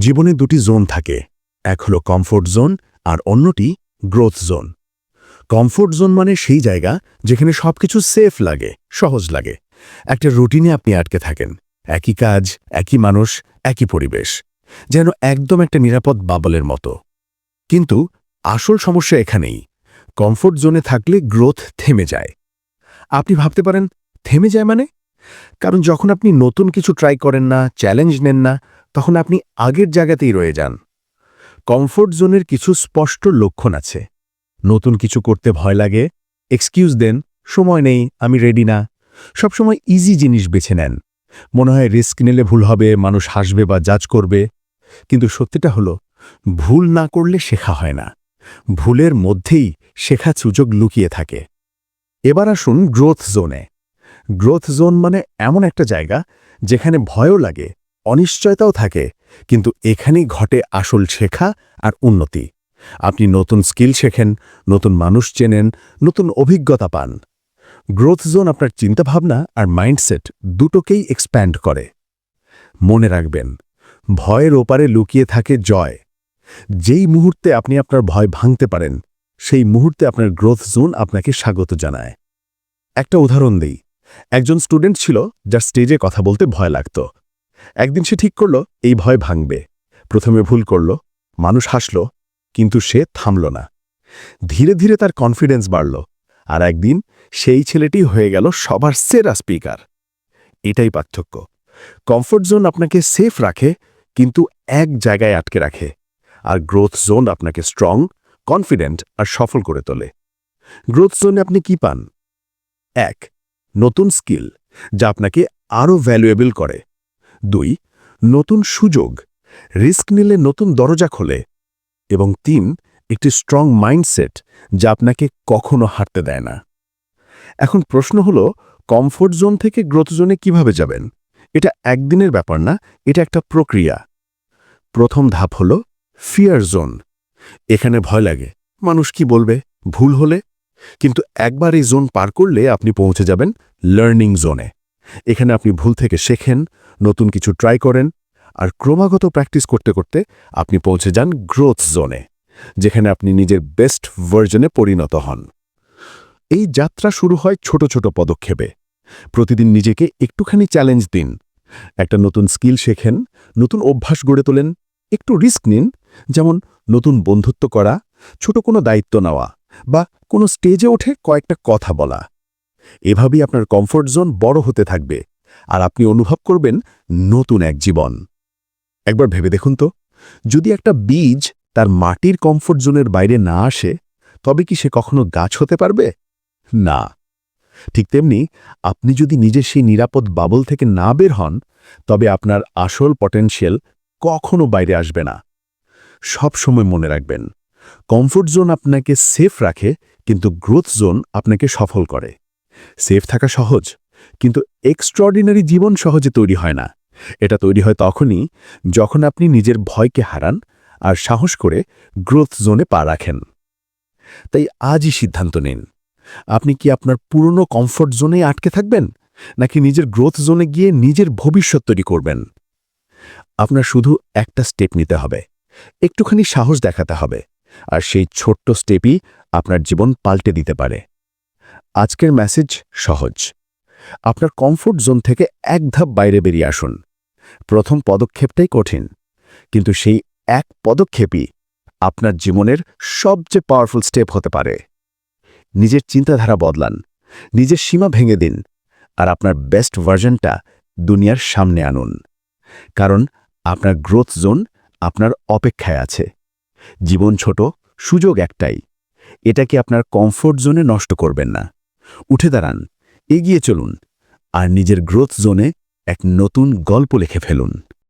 জীবনে দুটি জোন থাকে, এক হলো কমফোর্ট জোন আর অন্যটি গ্রোথ জোন কমফোর্ট জোন মানে সেই জায়গা যেখানে সবকিছু সেফ লাগে, সহজ লাগে। একটা রুটিনে আপনি আটকে থাকেন, একই কাজ, একই মানুষ, একই পরিবেশ, যেন একদম একটা নিরাপদ বাবলের মতো। কিন্তু আসল সমস্যা এখানেই কমফোর্ট জোনে থাকলে গ্রোথ থেমে যায়। আপনি ভাবতে পারেন, থেমে যায় মানে? কারণ যখন আপনি নতুন কিছু ট্রাই করেন না চ্যালেঞ্জ নেন না তখন আপনি আগের জায়গাতেই রয়ে যান। কমফোর্ট জোনের কিছু স্পষ্ট লক্ষণ আছে। নতুন কিছু করতে ভয় লাগে, এক্সকিউজ দেন, সময় নেই, আমি রেডি না। সবসময় ইজি জিনিস বেছে নেন। মনে হয় রিস্ক নিলে ভুল হবে, মানুষ হাসবে বা জাজ করবে। কিন্তু সত্যিটা হলো, ভুল না করলে শেখা হয় না। ভুলের মধ্যেই শেখা সুযোগ লুকিয়ে থাকে। এবার আসুন গ্রোথ জোনে গ্রোথ জোন মানে এমন একটা জায়গা, যেখানে ভয়ও লাগে অনিশ্চয়তাও থাকে, কিন্তু এখানেই ঘটে আসল শেখা আর উন্নতি। আপনি নতুন স্কিল শেখেন, নতুন মানুষ চেনেন, নতুন অভিজ্ঞতা পান। গ্রোথ জোন আপনার চিন্তাভাবনা আর মাইন্ডসেট দুটোকেই এক্সপ্যান্ড করে। মনে রাখবেন, ভয়ের ওপারে লুকিয়ে থাকে জয়। যেই মুহূর্তে আপনি আপনার ভয় ভাঙতে পারেন, সেই মুহূর্তে আপনার গ্রোথ জোন আপনাকে স্বাগত জানায়। একটা উদাহরণ দিই। একজন স্টুডেন্ট ছিল যার স্টেজে কথা বলতে ভয় লাগত। একদিন সে ঠিক করল, এই ভয় ভাঙবে। প্রথমে ভুল করল, মানুষ হাসল, কিন্তু সে থামল না। ধীরে ধীরে তার কনফিডেন্স বাড়ল, আর একদিন সেই ছেলেটি হয়ে গেল সবার সেরা স্পিকার এটাই পার্থক্য। কমফোর্ট জোন আপনাকে সেফ রাখে, কিন্তু এক জায়গায় আটকে রাখে, আর গ্রোথ জোন আপনাকে স্ট্রং কনফিডেন্ট আর সফল করে তোলে। গ্রোথ জোনে আপনি কি পান? এক, নতুন স্কিল যা আপনাকে আরও ভ্যালুয়েবল করে। দুই, নতুন সুযোগ, রিস্ক নিলে নতুন দরজা খোলে। এবং তিন, একটি স্ট্রং মাইন্ডসেট, যা আপনাকে কখনো হারতে দেয় না। এখন প্রশ্ন হল, কমফোর্ট জোন থেকে গ্রোথ জোনে কীভাবে যাবেন? এটা একদিনের ব্যাপার না, এটা একটা প্রক্রিয়া। প্রথম ধাপ হল, ফিয়ার জোন। এখানে ভয় লাগে, মানুষ কি বলবে, ভুল হলে? কিন্তু একবার এই জোন পার করলে আপনি পৌঁছে যাবেন, লার্নিং জোনে। এখানে আপনি ভুল থেকে শেখেন, নতুন কিছু ট্রাই করেন, আর ক্রমাগত প্র্যাকটিস করতে করতে আপনি পৌঁছে যান গ্রোথ জোনে যেখানে আপনি নিজের বেস্ট ভার্জনে পরিণত হন। এই যাত্রা শুরু হয় ছোট ছোট পদক্ষেপে। প্রতিদিন নিজেকে একটুখানি চ্যালেঞ্জ দিন। একটা নতুন স্কিল শেখেন, নতুন অভ্যাস গড়ে তোলেন, একটু রিস্ক নিন, যেমন নতুন বন্ধুত্ব করা, ছোট কোনো দায়িত্ব নেওয়া, বা কোনো স্টেজে ওঠে কয়েকটা কথা বলা। এভাবেই আপনার কমফোর্ট জোন বড় হতে থাকবে আর আপনি অনুভব করবেন নতুন এক জীবন। একবার ভেবে দেখুন তো, যদি একটা বীজ তার মাটির কমফোর্ট জোনের বাইরে না আসে, তবে কি সে কখনো গাছ হতে পারবে? না। ঠিক তেমনি আপনি যদি নিজের সেই নিরাপদ বাবল থেকে না বের হন, তবে আপনার আসল পটেনশিয়াল কখনো বাইরে আসবে না। সব সময় মনে রাখবেন কমফোর্ট জোন আপনাকে সেফ রাখে, কিন্তু গ্রোথ জোন আপনাকে সফল করে। সেফ থাকা সহজ, কিন্তু এক্সট্রাঅর্ডিনারি জীবন সহজে তৈরি হয় না। এটা তৈরি হয় তখনই যখন আপনি নিজের ভয়কে হারান আর সাহস করে গ্রোথ জোনে পা রাখেন। তাই আজই সিদ্ধান্ত নিন। আপনি কি আপনার পুরনো কমফোর্ট জোনে আটকে থাকবেন, নাকি নিজের গ্রোথ জোনে গিয়ে নিজের ভবিষ্যৎ তৈরি করবেন? আপনার শুধু একটা স্টেপ নিতে হবে, একটুখানি সাহস দেখাতে হবে, আর সেই ছোট্ট স্টেপই আপনার জীবন পাল্টে দিতে পারে। আজকের মেসেজ সহজ। আপনার কমফোর্ট জোন থেকে এক ধাপ বাইরে বেরিয়ে আসুন। প্রথম পদক্ষেপটাই কঠিন, কিন্তু সেই এক পদক্ষেপই আপনার জীবনের সবচেয়ে পাওয়ারফুল স্টেপ হতে পারে। নিজের চিন্তাধারা বদলান, নিজের সীমা ভেঙে দিন, আর আপনার বেস্ট ভার্জনটা দুনিয়ার সামনে আনুন। কারণ আপনার গ্রোথ জোন আপনার অপেক্ষায় আছে। জীবন ছোট, সুযোগ একটাই। এটা কি আপনার কমফোর্ট জোনে নষ্ট করবেন না। উঠে দাঁড়ান এগিয়ে চলুন আর নিজের গ্রোথ জোনে এক নতুন গল্প লিখে ফেলুন।